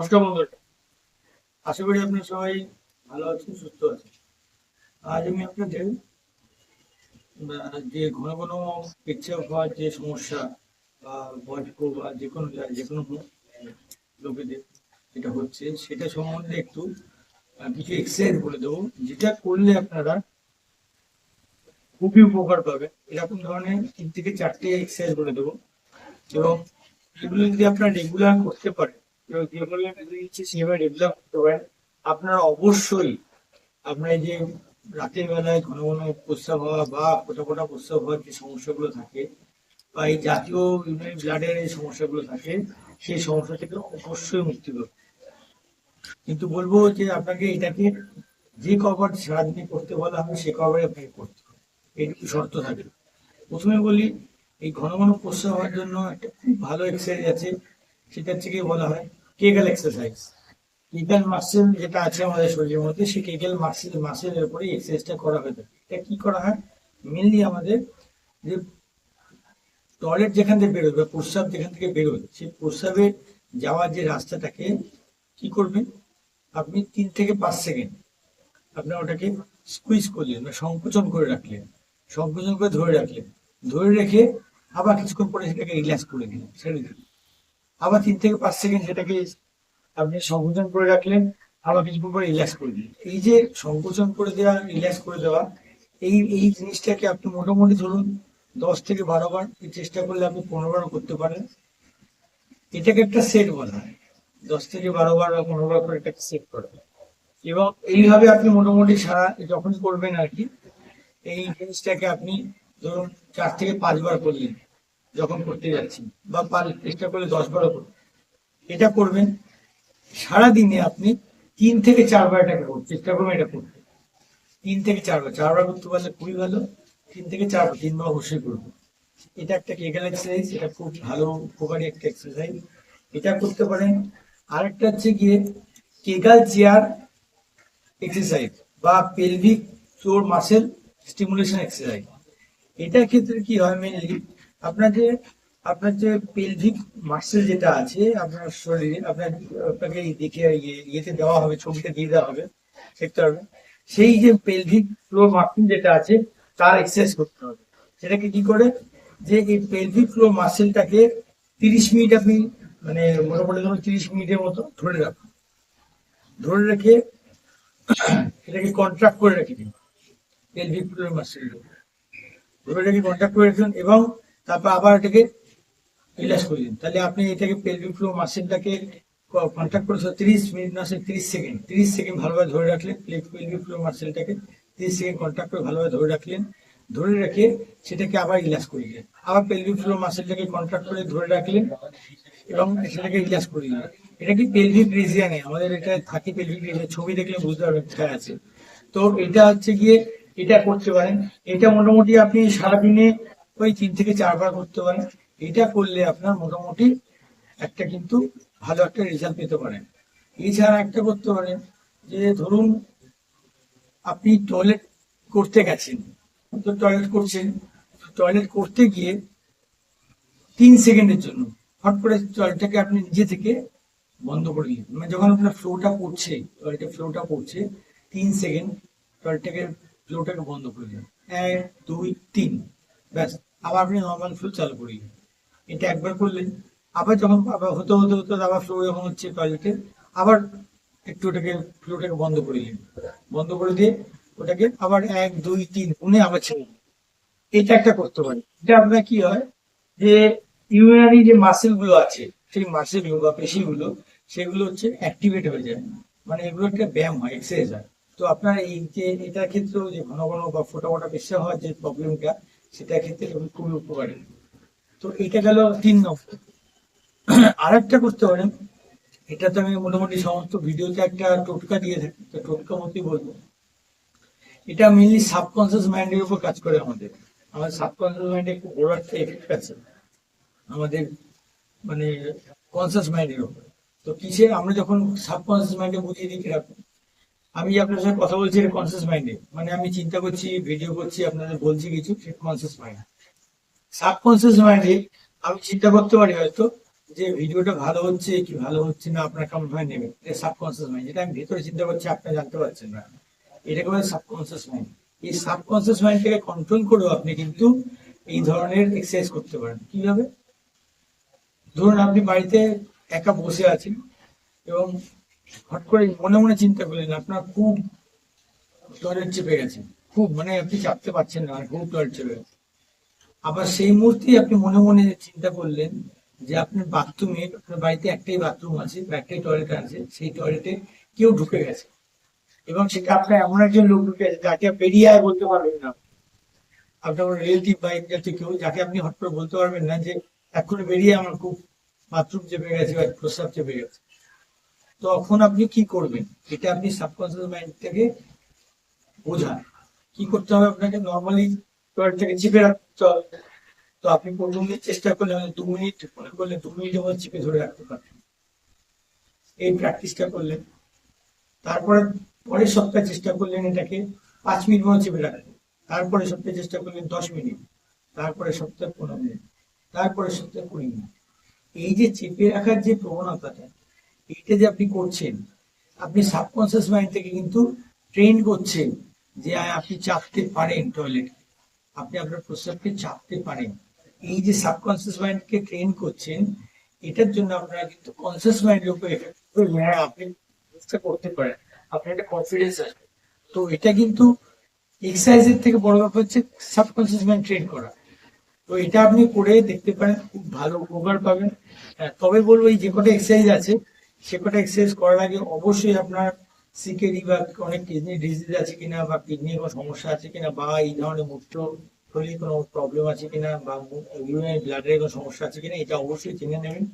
বন্ধুরা। আশা করি আপনার সবাই ভালো আছেন, সুস্থ আছেন। আজ আমি আপনাদের যে ঘন ঘন পেচ্ছাপ হওয়ার যে সমস্যা বা বয়স্ক বা যে কোনো যে কোনো লোকেদের যেটা হচ্ছে, সেটা সম্বন্ধে একটু কিছু এক্সারসাইজ বলে দেবো। যেটা করলে আপনারা খুবই উপকার পাবেন। এরকম ধরনের তিন থেকে চারটে এক্সারসাইজ বলে দেবো। এবং এগুলো যদি আপনারা রেগুলার করতে পারেন আপনারা অবশ্যই আপনার যে রাতের বেলায় ঘন ঘন প্রস্রাব হওয়া বা ফোটা ফোটা প্রস্রাব হওয়ার যে সমস্যাগুলো থাকে বা এই জাতীয় ইউরিনারি ব্লাডের এই সমস্যাগুলো থাকে, সেই সমস্যা থেকে অবশ্যই মুক্তি পাবে কিন্তু বলব যে আপনাকে এটাকে যে কভার সারাদিনে করতে বলা হবে সে কভারে আপনাকে করতে হবে। এইটুকু শর্ত থাকে। প্রথমে বলি, এই ঘন ঘন প্রস্রাব হওয়ার জন্য একটা খুব ভালো এক্সারসাইজ আছে। সেটা থেকে বলা হয় কেগেল এক্সারসাইজ কেগেল মাসেল যেটা আছে আমাদের শরীরের মধ্যে, সেই কেগেল মাসেল মাসেলের উপরে এক্সারসাইজটা করা হয়ে থাকে। এটা কি করা হয়? মেনলি আমাদের যে টয়লেট যেখান থেকে বেরোবে বা প্রস্রাব যেখান থেকে বেরোবে, সেই প্রস্রাবে যাওয়ার যে রাস্তাটাকে কি করবেন আপনি তিন থেকে পাঁচ সেকেন্ড আপনার ওটাকে স্কুইজ করলেন বা সংকোচন করে রাখলেন। সংকোচন করে ধরে রাখলেন। ধরে রেখে আবার কিছুক্ষণ পরে সেটাকে রিল্যাক্স করে দিলেন। ছেড়ে দিলেন আবার তিন থেকে পাঁচ সেকেন্ড সেটাকে আপনি সংকোচন করে রাখলেন, আবার কিছুক্ষণ পরে রিল্যাক্স করে দিলেন। এই যে সংকোচন করে দেওয়া, রিল্যাক্স করে দেওয়া, এই এই জিনিসটাকে আপনি মোটামুটি ধরুন দশ থেকে বারো বার চেষ্টা করলে আপনি পনেরো বারও করতে পারেন। এটাকে একটা সেট বলা হয়। দশ থেকে বারো বার বা পনেরো বার করে এটাকে সেট করা এবং এইভাবে আপনি মোটামুটি সারা যখন করবেন আর কি, এই জিনিসটাকে আপনি ধরুন চার থেকে পাঁচবার করলেন যখন করতে যাচ্ছেন বা পাঁচ চেষ্টা করলে দশ বারো করবেন এটা করবেন, সারাদিনে আপনি তিন থেকে চারবার এটাকে করুন, চেষ্টা করবেন এটা করতে। তিন থেকে চারবার চারবার করতে পারলে খুবই ভালো, তিন থেকে চারবার, তিনবার অবশ্যই করব এটা একটা কেগাল এক্সারসাইজ এটা খুব ভালো উপকারী একটা এক্সারসাইজ এটা করতে পারেন। আরেকটা হচ্ছে গিয়ে কেগাল চেয়ার এক্সারসাইজ বা pelvic floor muscle stimulation exercise এটার ক্ষেত্রে কি হয় মেনলি আপনার যে আপনার যে পেলভিক মাসেল যেটা আছে, আপনার শরীরে, আপনার, আপনাকে দেখে ইয়ে- ইয়েতে দেওয়া হবে, ছবিতে দিয়ে দেওয়া হবে দেখতে হবে সেই যে পেলভিক ফ্লোর মাসেল যেটা আছে, তার এক্সারসাইজ করতে হবে। সেটাকে কি করে? যে এই পেলভিক ফ্লোর মাসেলটাকে তিরিশ মিনিট আপনি মানে মোটামুটি ধরুন তিরিশ মিনিটের মতো ধরে রাখুন। ধরে রেখে এটাকে কন্ট্রাক্ট করে রেখে দিন পেলভিক ফ্লোর মাসেল ধরে রেখে কন্ট্রাক্ট করে রাখুন এবং তারপর আবার এটাকে রিল্যাক্স করে দিন। তাহলে আপনি এটাকে পেলভিক ফ্লো মাসেলটাকে কন্ট্যাক্ট করে তিরিশ মিনিট না তিরিশ সেকেন্ড তিরিশ সেকেন্ড ভালোভাবে ধরে রাখলেন পেলভিক ফ্লো মাসেলটাকে তিরিশ সেকেন্ড কন্ট্যাক্ট করে ভালোভাবে ধরে রাখলেন, ধরে রেখে সেটাকে আবার রিল্যাক্স করে দিলেন। আবার পেলভিক ফ্লো মাসেলটাকে কন্ট্রাক্ট করে ধরে রাখলেন এবং সেটাকে রিল্যাক্স করে দিলেন। এটা কি পেলভিক রিজিয়ানে আমাদের এটা থাকে পেলভিক রিজিয়ান ছবি দেখলে বুঝতে পারবেন কোথায় আছে। তো এটা হচ্ছে গিয়ে এটা করতে পারেন। এটা মোটামুটি আপনি সারাদিনে ওই তিন থেকে চারবার করতে পারেন। এটা করলে আপনার মোটামুটি একটা কিন্তু ভালো একটা রেজাল্ট পেতে পারেন। এছাড়া একটা করতে পারেন যে ধরুন আপনি টয়লেট করতে গেছেন। তো টয়লেট করছেন। টয়লেট করতে গিয়ে তিন সেকেন্ডের জন্য হট করে টয়লেটটাকে আপনি নিজে থেকে বন্ধ করে দিলেন। মানে যখন আপনার ফ্লোটা পড়ছে টয়লেটের ফ্লোটা পড়ছে, তিন সেকেন্ড টয়লেটটাকে ফ্লোটাকে বন্ধ করে দিলেন। এক, দুই, তিন। ব্যাস। আবার আপনি নর্মাল ফ্লো চালু করে। এটা একবার করলেন আবার যখন আবার হতে হতে হতে আবার ফ্লো যখন হচ্ছে টয়লেটে আবার একটু ওটাকে ফ্লোটাকে বন্ধ করে বন্ধ করে দিয়ে ওটাকে আবার এক, দুই, তিন, গুনে আবার ছেড়ে এটা একটা করতে পারি। এটা আপনার কি হয়? যে ইউরিনারি যে মাসেলগুলো আছে, সেই মাসেলগুলো বা পেশিগুলো সেগুলো হচ্ছে অ্যাক্টিভেট হয়ে যায়। মানে এগুলো একটা ব্যায়াম হয় এক্সারসাইজ হয়। তো আপনার এই যে, এটার ক্ষেত্রেও যে ঘন ঘন বা ফোটা ফোটা পেশা হওয়ার যে প্রবলেমটা সেটার ক্ষেত্রে খুবই উপকারী। তো এটা গেল তিন নম্বর। আর একটা করতে পারেন। এটা তো আমি মোটামুটি সমস্ত ভিডিওতে একটা টোটকা দিয়ে থাকি, তো টোটকা মতোই বলব। এটা মেনলি সাবকনসিয়াস মাইন্ডের উপর কাজ করে আমাদের। আমাদের সাবকনসিয়াস মাইন্ডে খুব বড় একটা এফেক্ট আছে। আমাদের মানে কনসিয়াস মাইন্ডের উপর। তো কিসে আমরা যখন সাবকনসিয়াস মাইন্ডে বুঝিয়ে দিই কীরকম আমি আপনার সাথে কথা বলছি, এটা কনসিয়াস মাইন্ডে মানে আমি চিন্তা করছি ভিডিও করছি, আপনাদের বলছি কিছু, সেটা কনসিয়াস মাইন্ড সাবকনসিয়াস মাইন্ডে আমি চিন্তা করতে পারি হয়তো যে ভিডিওটা ভালো হচ্ছে কি ভালো হচ্ছে না, আপনার কেমন ভাবে নেবেন? এটা সাবকনসিয়াস মাইন্ড যেটা আমি ভেতরে চিন্তা করছি আপনি জানতে পারছেন না। এটাকে বলে সাবকনসিয়াস মাইন্ড এই সাবকনসিয়াস মাইন্ডটাকে কন্ট্রোল করেও আপনি কিন্তু এই ধরনের এক্সারসাইজ করতে পারেন। কীভাবে? ধরুন আপনি বাড়িতে একা বসে আছেন এবং হট করে মনে মনে চিন্তা করলেন, আপনার খুব টয়লেট চেপে গেছে। খুব মানে আপনি চাপতে পারছেন না খুব টয়লেট চেপে গেছে। আবার সেই মুহূর্তেই আপনি মনে মনে চিন্তা করলেন যে আপনার বাথরুমে আপনার বাড়িতে একটাই বাথরুম আছে, বা একটাই টয়লেট আছে, সেই টয়লেটে কেউ ঢুকে গেছে। এবং সেটা আপনার এমন একজন লোক ঢুকে গেছে, যাকে বেরিয়ে আয় বলতে পারবেন না। আপনার রিলেটিভ বা জাতীয় কেউ, যাকে আপনি হট করে বলতে পারবেন না যে, এক্ষুনি বেরিয়ে আমার খুব বাথরুম চেপে গেছে বা প্রস্রাব চেপে গেছে। তখন আপনি কি করবেন? এটা আপনি সাবকনসিয়াস মাইন্ড থেকে বোঝান। কি করতে হবে আপনাকে? নর্মালি টয়লেট থেকে চিপে রাখতে হবে। তো আপনি প্রথমে চেষ্টা করলে দু মিনিট, মনে করলে দু মিনিট মধ্যে চিপে ধরে রাখতে পারবেন। এই প্র্যাকটিসটা করলেন। তারপরে পরের সপ্তাহে চেষ্টা করলেন এটাকে পাঁচ মিনিট মতো চেপে রাখলেন তারপরে সপ্তাহে চেষ্টা করলেন দশ মিনিট। তারপরে সপ্তাহে পনেরো মিনিট। তারপরে সপ্তাহে কুড়ি মিনিট। এই যে চেপে রাখার যে প্রবণতাটা এইটা যে আপনি করছেন আপনি সাবকনসিয়াস মাইন্ড থেকে কিন্তু ট্রেন করছেন যে আপনি চাপতে পারেন টয়লেট আপনি আপনার প্রস্রাবকে চাপতে পারেন। এই যে সাবকনসিয়াস মাইন্ডকে ট্রেন করছেন এটার জন্য আপনারা কিন্তু কনসিয়াস মাইন্ডের উপর এফেক্ট হ্যাঁ আপনি করতে পারেন। আপনার একটা কনফিডেন্স আসবে। তো এটা কিন্তু এক্সারসাইজের থেকে বড় ব্যাপার হচ্ছে সাবকনসিয়াস মাইন্ড ট্রেন করা। তো এটা আপনি করে দেখতে পারেন খুব ভালো উপকার পাবেন। হ্যাঁ, তবে বলব এই যে কটা এক্সারসাইজ আছে সে কটা এক্সারসাইজ করার আগে অবশ্যই আপনার সিকেডি বা অনেক কিডনি ডিজিজ আছে কিনা বা কিডনির কোনো সমস্যা আছে কিনা বা এই ধরনের মূত্র থলির কোনো প্রবলেম আছে কিনা বা ইউরিনারি ব্লাডের কোনো সমস্যা আছে কিনা, এটা অবশ্যই জেনে নেবেন।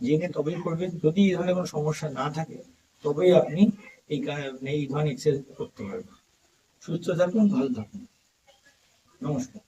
জেনে তবেই করবেন। যদি এই ধরনের কোনো সমস্যা না থাকে, তবেই আপনি এই এই ধরনের এক্সারসাইজ করতে পারবেন। সুস্থ থাকুন, ভালো থাকুন। নমস্কার।